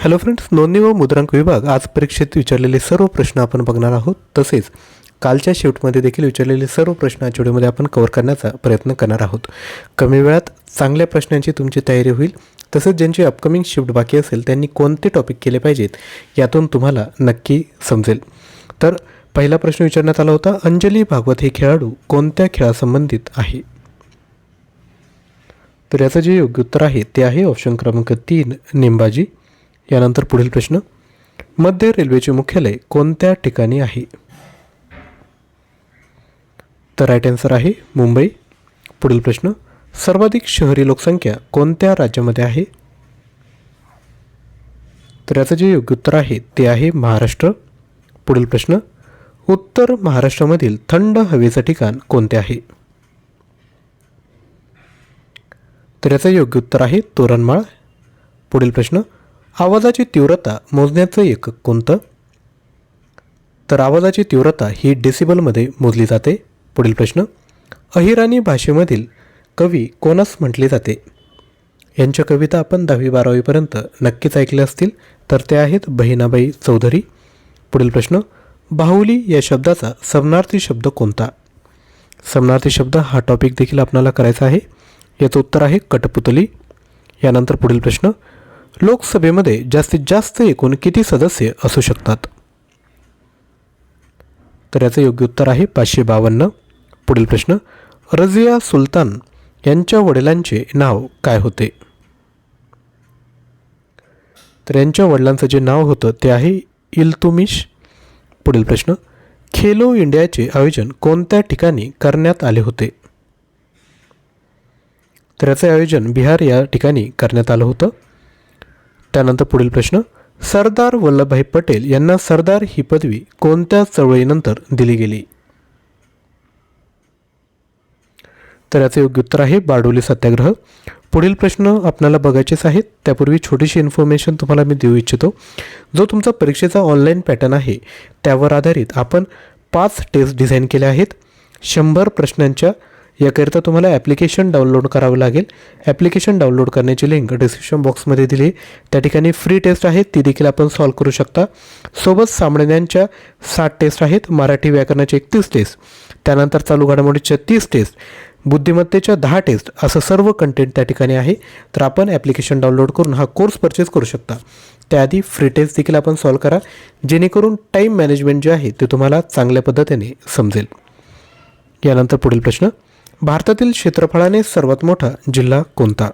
Hello friends नोंदणी व मुद्रांक विभाग आज परीक्षेत विचारलेले सर्व प्रश्न आपण बघणार आहोत. तसेच कालच्या शेवटमध्ये देखील विचारलेले सर्व प्रश्न आजच्या व्हिडिओमध्ये आपण कव्हर करण्याचा प्रयत्न करणार आहोत. कमी वेळात चांगल्या प्रश्नांची तुमची तयारी होईल. तसेच ज्यांची अपकमिंग शिफ्ट बाकी असेल त्यांनी कोणते टॉपिक केले पाहिजेत यातून तुम्हाला नक्की समजेल. तर पहिला प्रश्न विचारण्यात आला होता अंजली भागवत हे खेळाडू कोणत्या खेळासंबंधित आहे? तर याचं जे योग्य उत्तर आहे ते आहे ऑप्शन क्रमांक तीन नेमबाजी यानंतर पुढील प्रश्न. मध्य रेल्वेचे मुख्यालय कोणत्या ठिकाणी आहे? तर राईट आन्सर आहे मुंबई. पुढील प्रश्न सर्वाधिक शहरी लोकसंख्या कोणत्या राज्यामध्ये आहे? तर याचं जे योग्य उत्तर आहे ते आहे महाराष्ट्र. पुढील प्रश्न उत्तर महाराष्ट्रामधील थंड हवेचं ठिकाण कोणते आहे? तर याचं योग्य उत्तर आहे तोरणमाळ. पुढील प्रश्न आवाजाची तीव्रता मोजण्याचं एकक कोणतं? तर आवाजाची तीव्रता ही डेसिबलमध्ये मोजली जाते. पुढील प्रश्न. अहिराणी भाषेमधील कवी कोणास म्हटले जाते? यांच्या कविता आपण दहावी बारावीपर्यंत नक्कीच ऐकल्या असतील. तर ते आहेत बहिणाबाई चौधरी. पुढील प्रश्न. बाहुली या शब्दाचा समनार्थी शब्द कोणता? समनार्थी शब्द हा टॉपिक देखील आपणाला करायचा आहे. याचं उत्तर आहे कटपुतली यानंतर पुढील प्रश्न. लोकसभेमध्ये जास्तीत जास्त एकूण किती सदस्य असू शकतात? तर याचं योग्य उत्तर आहे पाचशे बावन्न. पुढील प्रश्न रजिया सुलतान यांच्या वडिलांचे नाव काय होते? तर यांच्या वडिलांचं जे नाव होतं ते आहे इल्तुमिश. पुढील प्रश्न खेलो इंडियाचे आयोजन कोणत्या ठिकाणी करण्यात आले होते? तर याचे आयोजन बिहार या ठिकाणी करण्यात आलं होतं. त्यानंतर पुढील प्रश्न. सरदार वल्लभभाई पटेल यांना सरदार ही पदवी कोणत्या चळवळीनंतर दिली गेली? तर याचे योग्य उत्तर आहे बारडोली सत्याग्रह. पुढील प्रश्न आपल्याला बघायचेच आहेत. त्यापूर्वी छोटीशी इन्फॉर्मेशन तुम्हाला मी देऊ इच्छितो. जो तुमचा परीक्षेचा ऑनलाईन पॅटर्न आहे त्यावर आधारित आपण पाच टेस्ट डिझाईन केल्या आहेत. शंभर प्रश्नांच्या याकरिता तुम्हाला ॲप्लिकेशन डाउनलोड करावं लागेल. ॲप्लिकेशन डाउनलोड करण्याची लिंक डिस्क्रिप्शन बॉक्समध्ये दिली त्या ठिकाणी फ्री टेस्ट आहे ती देखील आपण सॉल्व करू शकता. सोबत सामान्यांच्या साठ टेस्ट आहेत मराठी व्याकरणाचे एकतीस टेस्ट त्यानंतर चालू घडामोडीच्या तीस टेस्ट बुद्धिमत्तेच्या दहा टेस्ट असं सर्व कंटेंट त्या ठिकाणी आहे. तर आपण ॲप्लिकेशन डाउनलोड करून हा कोर्स परचेस करू शकता. त्याआधी फ्री टेस्ट देखील आपण सॉल्व करा. जेणेकरून टाईम मॅनेजमेंट जे आहे ते तुम्हाला चांगल्या पद्धतीने समजेल. यानंतर पुढील प्रश्न. भारतातील क्षेत्रफळाने सर्वात मोठा जिल्हा कोणता?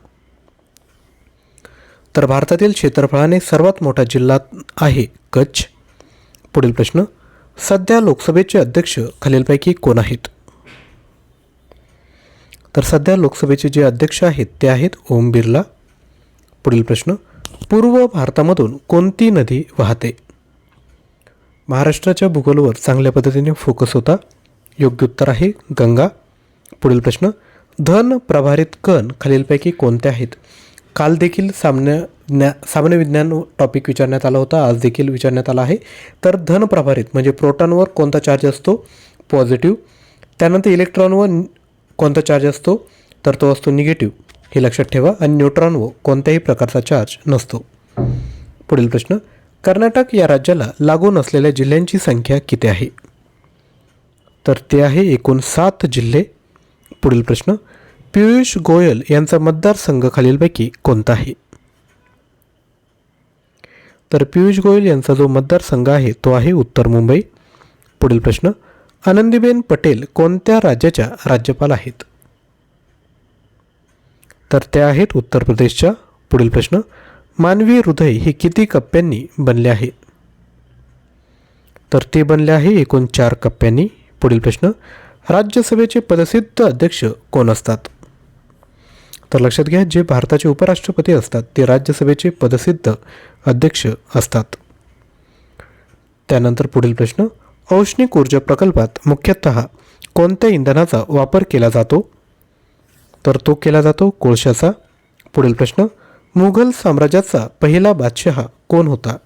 तर भारतातील क्षेत्रफळाने सर्वात मोठा जिल्हा आहे कच्छ. पुढील प्रश्न सध्या लोकसभेचे अध्यक्ष खालीलपैकी कोण आहेत? तर सध्या लोकसभेचे जे अध्यक्ष आहेत ते आहेत ओम बिर्ला. पुढील प्रश्न पूर्व भारतामधून कोणती नदी वाहते? महाराष्ट्राच्या भूगोलावर चांगल्या पद्धतीने फोकस होता. योग्य उत्तर आहे गंगा. पुढील प्रश्न धन प्रभारित कण खालीलपैकी कोणते आहेत? काल देखील सामन्या ज्ञा सामान्य विज्ञान टॉपिक विचारण्यात आला होता आज देखील विचारण्यात आला आहे. तर धन प्रभारित म्हणजे प्रोटॉनवर कोणता चार्ज असतो? पॉझिटिव्ह त्यानंतर इलेक्ट्रॉनवर कोणता चार्ज असतो? तर तो असतो निगेटिव्ह हे लक्षात ठेवा आणि न्यूट्रॉनवर कोणत्याही प्रकारचा चार्ज नसतो. पुढील प्रश्न कर्नाटक या राज्याला लागून असलेल्या जिल्ह्यांची संख्या किती आहे? तर ते आहे एकूण सात जिल्हे पुढील प्रश्न पियुष गोयल यांचा मतदारसंघ खालीलपैकी कोणता आहे तर पियुष गोयल यांचा जो मतदारसंघ आहे तो आहे उत्तर मुंबई. पुढील प्रश्न आनंदीबेन पटेल कोणत्या राज्याच्या राज्यपाल आहेत? तर त्या आहेत उत्तर प्रदेशच्या. पुढील प्रश्न मानवी हृदय हे किती कप्प्यांनी बनले आहे? तर ते बनले आहे एकूण चार कप्प्यांनी. पुढील प्रश्न राज्यसभेचे पदसिद्ध अध्यक्ष कोण असतात? तर लक्षात घ्या जे भारताचे उपराष्ट्रपती असतात ते राज्यसभेचे पदसिद्ध अध्यक्ष असतात. त्यानंतर पुढील प्रश्न औष्णिक ऊर्जा प्रकल्पात मुख्यतः कोणत्या इंधनाचा वापर केला जातो? तर तो केला जातो कोळशाचा. पुढील प्रश्न मुघल साम्राज्याचा पहिला बादशहा कोण होता?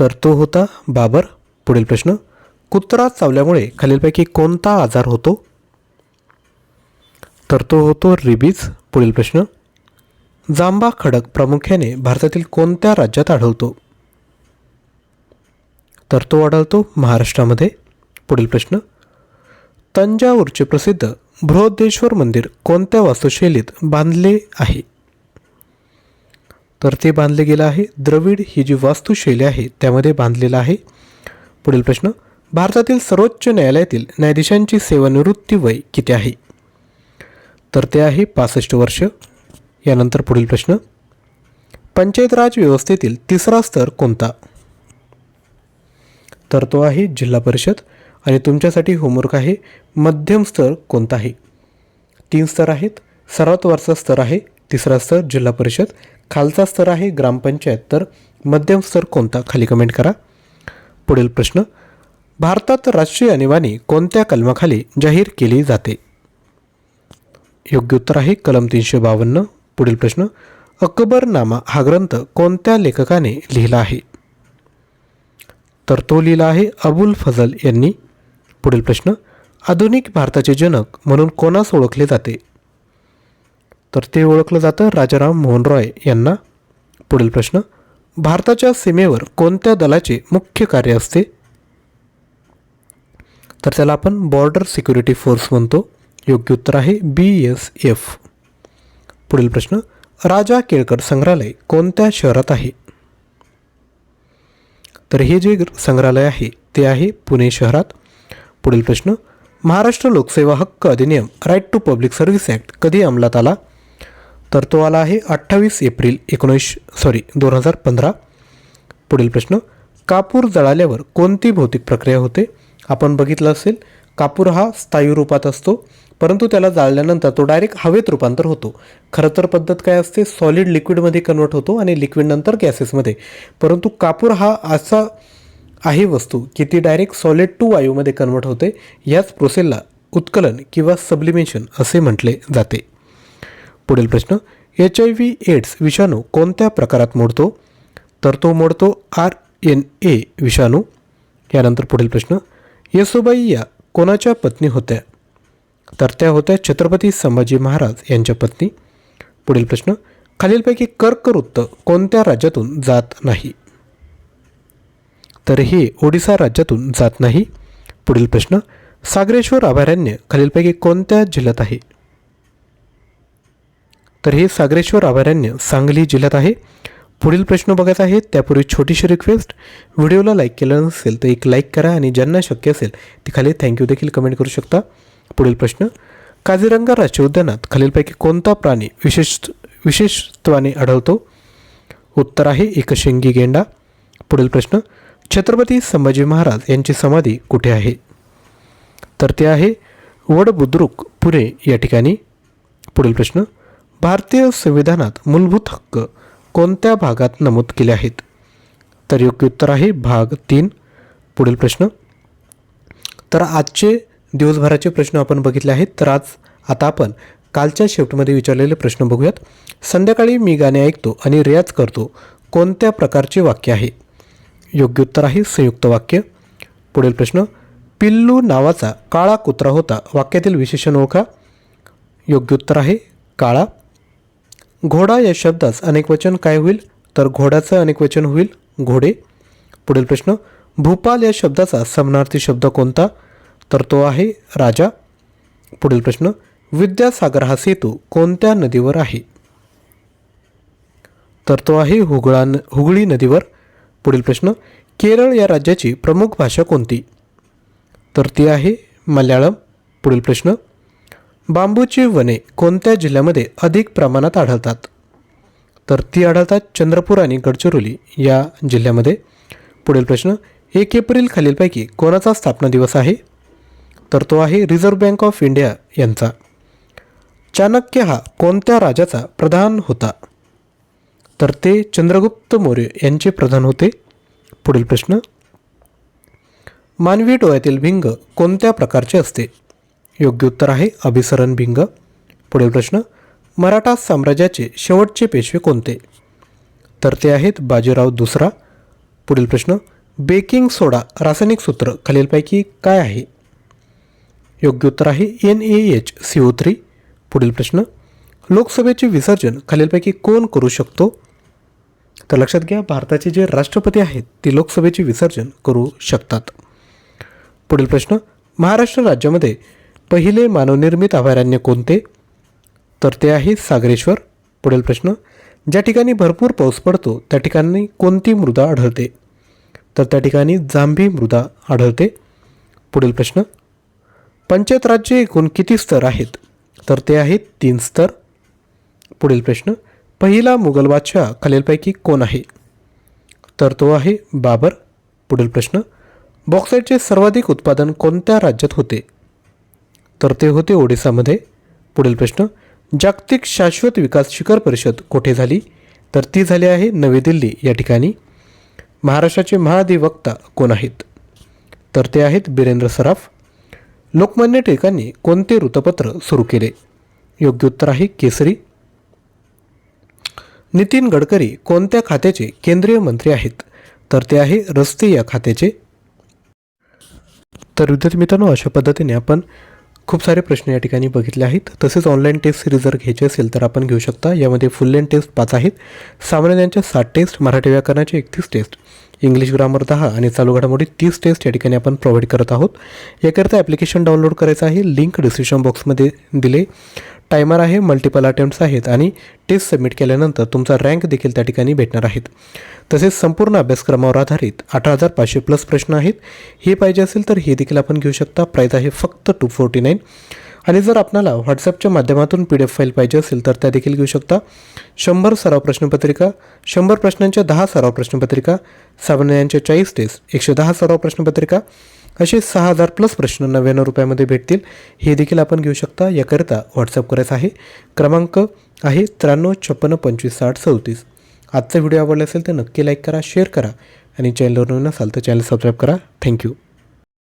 तर तो होता बाबर. पुढील प्रश्न कुत्रा चावल्यामुळे खालीलपैकी कोणता आजार होतो? तर तो होतो रिबीज पुढील प्रश्न. जांबा खडक प्रामुख्याने भारतातील कोणत्या राज्यात आढळतो? तर तो आढळतो महाराष्ट्रामध्ये. पुढील प्रश्न. तंजावरचे प्रसिद्ध बृहदेश्वर मंदिर कोणत्या वास्तुशैलीत बांधले आहे? तर ते बांधले गेलं आहे. द्रविड ही जी वास्तुशैली आहे त्यामध्ये बांधलेलं आहे. पुढील प्रश्न. भारतातील सर्वोच्च न्यायालयातील न्यायाधीशांची सेवानिवृत्ती वय किती आहे? तर ते आहे पासष्ट वर्ष. यानंतर पुढील प्रश्न. पंचायत राज व्यवस्थेतील तिसरा स्तर कोणता? तर तो आहे जिल्हा परिषद. आणि तुमच्यासाठी होमवर्क आहे. मध्यम स्तर कोणता आहे? तीन स्तर आहेत. सर्वात वरचा स्तर आहे तिसरा स्तर जिल्हा परिषद. खालचा स्तर आहे ग्रामपंचायत. तर मध्यम स्तर कोणता? खाली कमेंट करा. पुढील प्रश्न. भारतात राष्ट्रीय आणीबाणी कोणत्या कलमाखाली जाहीर केली जाते? योग्य उत्तर आहे कलम तीनशे बावन्न. पुढील प्रश्न अकबरनामा हा ग्रंथ कोणत्या लेखकाने लिहिला आहे? तर तो लिहिला आहे अबुल फजल यांनी. पुढील प्रश्न आधुनिक भारताचे जनक म्हणून कोणास ओळखले जाते? तर ते ओळखलं जातं राजाराम मोहन रॉय यांना. पुढील प्रश्न भारताच्या सीमेवर कोणत्या दलाचे मुख्य कार्य असते? तर त्याला आपण बॉर्डर सिक्युरिटी फोर्स म्हणतो. योग्य उत्तर आहे बी एस एफ पुढील प्रश्न राजा केळकर संग्रहालय कोणत्या शहरात आहे? तर हे जे संग्रहालय आहे ते आहे पुणे शहरात. पुढील प्रश्न महाराष्ट्र लोकसेवा हक्क अधिनियम right to public service act कधी अंमलात आला? तर तो आला आहे अठ्ठावीस एप्रिल एकोणीस सॉरी दोन हजार पंधरा. पुढील प्रश्न कापूर जळाल्यावर कोणती भौतिक प्रक्रिया होते? आपण बघितलं असेल कापूर हा स्थायी रूपात असतो परंतु त्याला जाळल्यानंतर तो डायरेक्ट हवेत रूपांतर होतो. खरं तर पद्धत काय असते? सॉलिड लिक्विडमध्ये कन्वर्ट होतो आणि लिक्विडनंतर गॅसेसमध्ये परंतु कापूर हा असा आहे वस्तू की ती डायरेक्ट सॉलिड टू वायूमध्ये कन्वर्ट होते. याच प्रोसेसला उत्कलन किंवा सब्लिमेशन असे म्हटले जाते. पुढील प्रश्न एच आय व्ही एड्स विषाणू कोणत्या प्रकारात मोडतो? तर तो मोडतो आर एन ए विषाणू. यानंतर पुढील प्रश्न येसुबाई या कोणाच्या पत्नी होत्या? तर त्या होत्या छत्रपती संभाजी महाराज यांच्या पत्नी. पुढील प्रश्न खालीलपैकी कर्कवृत्त कोणत्या राज्यातून जात नाही? तर हे ओडिसा राज्यातून जात नाही. पुढील प्रश्न सागरेश्वर अभयारण्य खालीलपैकी कोणत्या जिल्ह्यात आहे? तर हे सागरेश्वर अभयारण्य सांगली जिल्ह्यात आहे. पुढील प्रश्न बघायचा आहे त्यापूर्वी छोटीशी रिक्वेस्ट व्हिडिओला लाईक केलं नसेल तर एक लाईक करा आणि ज्यांना शक्य असेल ते खाली थँक्यू देखील कमेंट करू शकता. पुढील प्रश्न. काझीरंगा राष्ट्रीय उद्यानात खालीलपैकी कोणता प्राणी विशेष विशेषत्वाने आढळतो? उत्तर आहे एकशिंगी गेंडा. पुढील प्रश्न. छत्रपती संभाजी महाराज यांची समाधी कुठे आहे? तर ते आहे वडबुद्रुक पुणे या ठिकाणी. पुढील प्रश्न. भारतीय संविधानात मूलभूत हक्क कोणत्या भागात नमूद केले आहेत? तर योग्य उत्तर आहे भाग तीन. पुढील प्रश्न. तर आजचे दिवसभराचे प्रश्न आपण बघितले आहेत. तर आज आता आपण कालच्या शेवटमध्ये विचारलेले प्रश्न बघूयात. संध्याकाळी मी गाणे ऐकतो आणि रियाज करतो. कोणत्या प्रकारचे वाक्य आहे? योग्य उत्तर आहे संयुक्त वाक्य. पुढील प्रश्न. पिल्लू नावाचा काळा कुत्रा होता. वाक्यातील विशेषण ओळखा. योग्य उत्तर आहे काळा. घोडा या शब्दास अनेकवचन काय होईल? तर घोड्याचं अनेकवचन होईल घोडे. पुढील प्रश्न भूपाल या शब्दाचा समनार्थी शब्द कोणता? तर तो आहे राजा. पुढील प्रश्न विद्यासागर हा सेतू कोणत्या नदीवर आहे? तर तो आहे हुगळा न हुगळी नदीवर. पुढील प्रश्न केरळ या राज्याची प्रमुख भाषा कोणती? तर ती आहे मल्याळम. पुढील प्रश्न बांबूची वने कोणत्या जिल्ह्यामध्ये अधिक प्रमाणात आढळतात? तर ती आढळतात चंद्रपूर आणि गडचिरोली या जिल्ह्यामध्ये. पुढील प्रश्न एक एप्रिल खालीलपैकी कोणाचा स्थापना दिवस आहे? तर तो आहे रिझर्व्ह बँक ऑफ इंडिया यांचा. चाणक्य हा कोणत्या राजाचा प्रधान होता? तर ते चंद्रगुप्त मौर्य यांचे प्रधान होते. पुढील प्रश्न मानवी डोळ्यातील भिंग कोणत्या प्रकारचे असते? योग्य उत्तर आहे. अभिसरण भिंग. पुढील प्रश्न मराठा साम्राज्याचे शेवटचे पेशवे कोणते? तर ते आहेत बाजीराव दुसरा. पुढील प्रश्न बेकिंग सोडा रासायनिक सूत्र खालीलपैकी काय आहे? योग्य उत्तर आहे N A H C O three. पुढील प्रश्न लोकसभेचे विसर्जन खालीलपैकी कोण करू शकतो? तर लक्षात घ्या भारताचे जे राष्ट्रपती आहेत ते लोकसभेचे विसर्जन करू शकतात. पुढील प्रश्न महाराष्ट्र राज्यामध्ये पहिले मानवनिर्मित अभयारण्य कोणते? तर ते आहे सागरेश्वर. पुढील प्रश्न ज्या ठिकाणी भरपूर पाऊस पडतो त्या ठिकाणी कोणती मृदा आढळते? तर त्या ठिकाणी जांभी मृदा आढळते. पुढील प्रश्न पंचायत राज्य एकूण किती स्तर आहेत? तर ते आहेत तीन स्तर. पुढील प्रश्न पहिला मुघल बादशाह खालीलपैकी कोण आहे? तर तो आहे बाबर. पुढील प्रश्न बॉक्साईटचे सर्वाधिक उत्पादन कोणत्या राज्यात होते? तर ते होते ओडिसामध्ये. पुढील प्रश्न. जागतिक शाश्वत विकास शिखर परिषद कोठे झाली? तर ती झाली आहे नवी दिल्ली या ठिकाणी. महाराष्ट्राचे महाधिवक्ता कोण आहेत? तर ते आहेत बिरेंद्र सराफ. लोकमान्य टिळकांनी कोणते वृत्तपत्र सुरू केले? योग्य उत्तर आहे केसरी. नितीन गडकरी कोणत्या खात्याचे केंद्रीय मंत्री आहेत? तर ते आहे रस्ते या खात्याचे. तर विद्यार्थी मित्रांनो अशा पद्धतीने आपण खूप सारे प्रश्न या ठिकाणी बघितले आहेत. तसेच ऑनलाईन टेस्ट सिरीज जर घ्यायची असेल तर आपण घेऊ शकता. यामध्ये फुल लेन टेस्ट पाच आहेत. सामान्यांच्या सात टेस्ट मराठी व्याकरणाचे एकतीस टेस्ट इंग्लिश ग्रामर दहा आणि चालू घडामोडी तीस टेस्ट या ठिकाणी आपण प्रोव्हाइड करत आहोत. याकरिता ॲप्लिकेशन डाउनलोड करायचं आहे. लिंक डिस्क्रिप्शन बॉक्समध्ये दिले. टायमर आहे मल्टिपल अटेम्प्ट्स आहेत आणि टेस्ट सबमिट केल्यानंतर तुमचा रँक देखील त्या ठिकाणी भेटणार आहेत तसेच संपूर्ण अभ्यासक्रमावर आधारित अठरा हजार पाचशे प्लस प्रश्न आहेत. हे पाहिजे असेल तर हे देखील आपण घेऊ शकता. प्राईज आहे फक्त टू फोर्टी नाईन आणि जर आपल्याला व्हॉट्सअपच्या माध्यमातून पी डी एफ फाईल पाहिजे असेल तर त्या देखील घेऊ शकता. शंभर सराव प्रश्नपत्रिका शंभर प्रश्नांच्या दहा सराव प्रश्नपत्रिका सामान्यांच्या चाळीस टेस्ट एकशे दहा सराव प्रश्नपत्रिका असे सहा हजार प्लस प्रश्न नव्याण्णव रुपयामध्ये भेटतील. हे देखील आपण घेऊ शकता. याकरिता व्हॉट्सअप करायचा आहे. क्रमांक आहे त्र्याण्णव छप्पन्न पंचवीस साठ सदतीस आजचा व्हिडिओ आवडला असेल तर नक्की लाईक करा शेअर करा आणि चॅनलवर नवीन असाल तर चॅनल सबस्क्राईब करा. थँक्यू